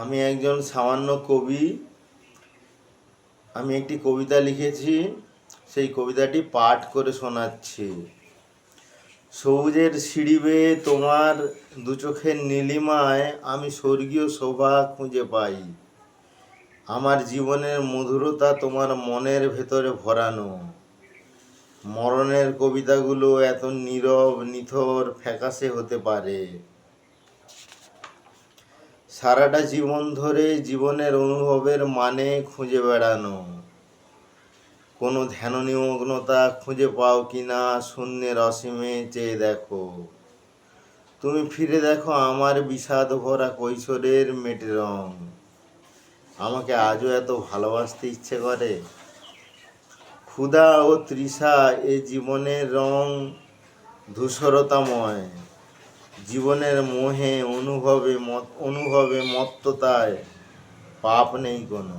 আমি একজন সামান্য কবি। আমি একটি কবিতা লিখেছি। সেই কবিতাটি পাঠ করে শোনাচ্ছি। সবুজের সিঁড়ি বেয়ে তোমার দু চোখের নীলিমায় আমি স্বর্গীয় শোভা খুঁজে পাই। আমার জীবনের মধুরতা তোমার মনের ভেতরে ভরানো। মরণের কবিতাগুলো এত নীরব, নিথর, ফ্যাকাশে হতে পারে। সারাটা জীবন ধরে জীবনের অনুভবের মানে খুঁজে বেড়ানো। কোনো ধ্যান নিমগ্নতা খুঁজে পাও কি না শূন্যের অসীমে চেয়ে দেখো। তুমি ফিরে দেখো আমার বিষাদ ভরা কৈশোরের মেটে রং। আমাকে আজও এত ভালোবাসতে ইচ্ছে করে? ক্ষুধা ও তৃষা এ জীবনের রং ধূসরতাময়। জীবনের মোহে অনুভবে মত অনুভবে মত্ততায় পাপ নেই কোনো।